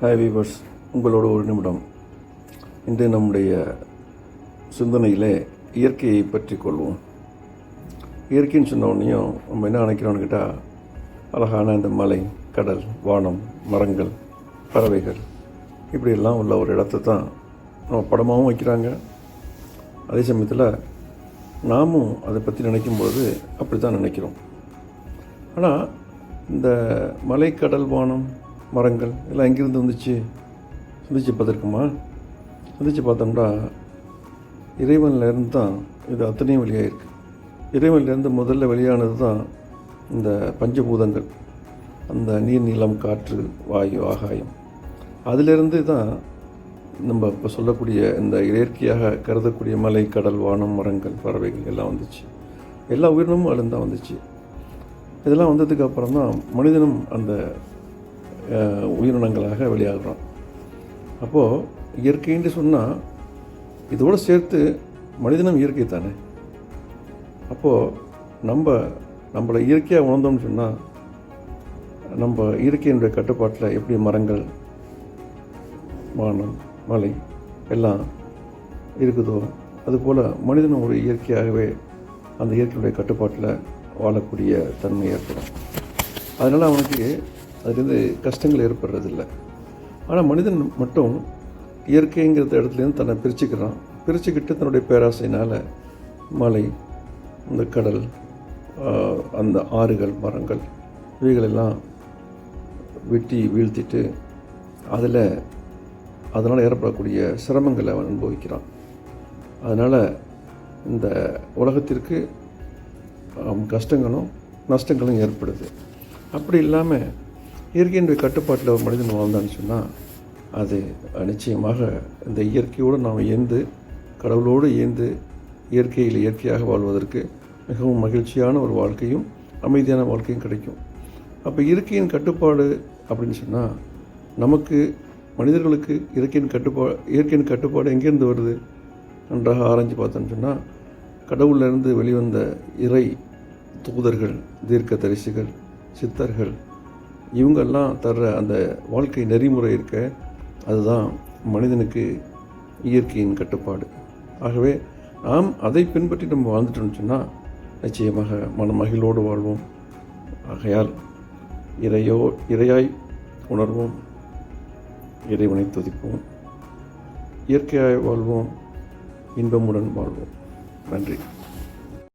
Hi viewers உங்களோட ஒரு நிமிடம். இன்று நம்முடைய சிந்தனையிலே இயற்கையை பற்றி கொள்வோம். இயற்கைன்னு சொன்ன உடனேயும் நம்ம என்ன நினைக்கிறோன்னு கேட்டால் அழகான இந்த மலை கடல் வானம் மரங்கள் பறவைகள் இப்படியெல்லாம் உள்ள ஒரு இடத்த தான் நம்ம படமாகவும் வைக்கிறாங்க. அதே சமயத்தில் நாமும் அதை பற்றி நினைக்கும்போது அப்படி தான் நினைக்கிறோம். ஆனால் இந்த மலை கடல் வானம் மரங்கள் எல்லாம் எங்கேருந்து வந்துச்சு? சிந்திச்சு பார்த்துருக்குமா? சிந்திச்சு பார்த்தோம்னா இறைவன்லேருந்து தான் இது அத்தனையும் வெளியாகிருக்கு இறைவன்லேருந்து முதல்ல வெளியானது தான் இந்த பஞ்சபூதங்கள். அந்த நீர் நீளம் காற்று வாயு ஆகாயம். அதிலிருந்து தான் நம்ம இப்போ சொல்லக்கூடிய இந்த இயற்கையாக கருதக்கூடிய மலை கடல் வானம் மரங்கள் பறவைகள் எல்லாம் வந்துச்சு. எல்லா உயிரினமும் அதுலேருந்து தான் வந்துச்சு. இதெல்லாம் வந்ததுக்கு அப்புறம் தான் மனிதனும் அந்த உயிரினங்களாக வெளியாகிறோம். அப்போது இயற்கைன்னு சொன்னால் இதோடு சேர்த்து மனிதனும் இயற்கை தானே? அப்போது நம்ம நம்மளை இயற்கையாக உணர்ந்தோம்னு சொன்னால் நம்ம இயற்கையினுடைய கட்டுப்பாட்டில் எப்படி மரங்கள் வானம் மலை எல்லாம் இருக்குதோ அதுபோல் மனிதனும் ஒரு இயற்கையாகவே அந்த இயற்கையுடைய கட்டுப்பாட்டில் வாழக்கூடிய தன்மை ஏற்படும். அதனால் அவனுக்கு அதுலேருந்து கஷ்டங்கள் ஏற்படுறதில்ல. ஆனால் மனிதன் மட்டும் இயற்கைங்கிற இடத்துலேருந்து தன்னை பிரிச்சுக்கிறான். பிரிச்சுக்கிட்டு தன்னுடைய பேராசையினால் மலை இந்த கடல் அந்த ஆறுகள் மரங்கள் இவைகளெல்லாம் வெட்டி வீழ்த்திட்டு அதில் அதனால் ஏற்படக்கூடிய சிரமங்களை அவன் அனுபவிக்கிறான். அதனால் இந்த உலகத்திற்கு கஷ்டங்களும் நஷ்டங்களும் ஏற்படுது. அப்படி இல்லாமல் இயற்கையினுடைய கட்டுப்பாட்டில் ஒரு மனிதன் வாழ்ந்தான்னு சொன்னால் அது நிச்சயமாக இந்த இயற்கையோடு நாம் இயந்து கடவுளோடு இயந்து இயற்கையில் இயற்கையாக வாழ்வதற்கு மிகவும் மகிழ்ச்சியான ஒரு வாழ்க்கையும் அமைதியான வாழ்க்கையும் கிடைக்கும். அப்போ இயற்கையின் கட்டுப்பாடு அப்படின்னு சொன்னால் நமக்கு மனிதர்களுக்கு இயற்கையின் கட்டுப்பாடு இயற்கையின் கட்டுப்பாடு எங்கேருந்து வருது? நன்றாக ஆராய்ஞ்சு பார்த்தோன்னு சொன்னால் கடவுளிலிருந்து வெளிவந்த இறை தூதர்கள் தீர்க்க தரிசிகள் சித்தர்கள் இவங்கெல்லாம் தர்ற அந்த வாழ்க்கை நெறிமுறை இருக்க அதுதான் மனிதனுக்கு இயற்கையின் கட்டுப்பாடு. ஆகவே நாம் அதை பின்பற்றி நம்ம வாழ்ந்துட்டோம்னு சொன்னால் நிச்சயமாக மன மகிழோடு வாழ்வோம். ஆகையால் இறையோ இறையாய் உணர்வோம். இறைவனை துதிப்போம். இயற்கையாய் வாழ்வோம். இன்பமுடன் வாழ்வோம். நன்றி.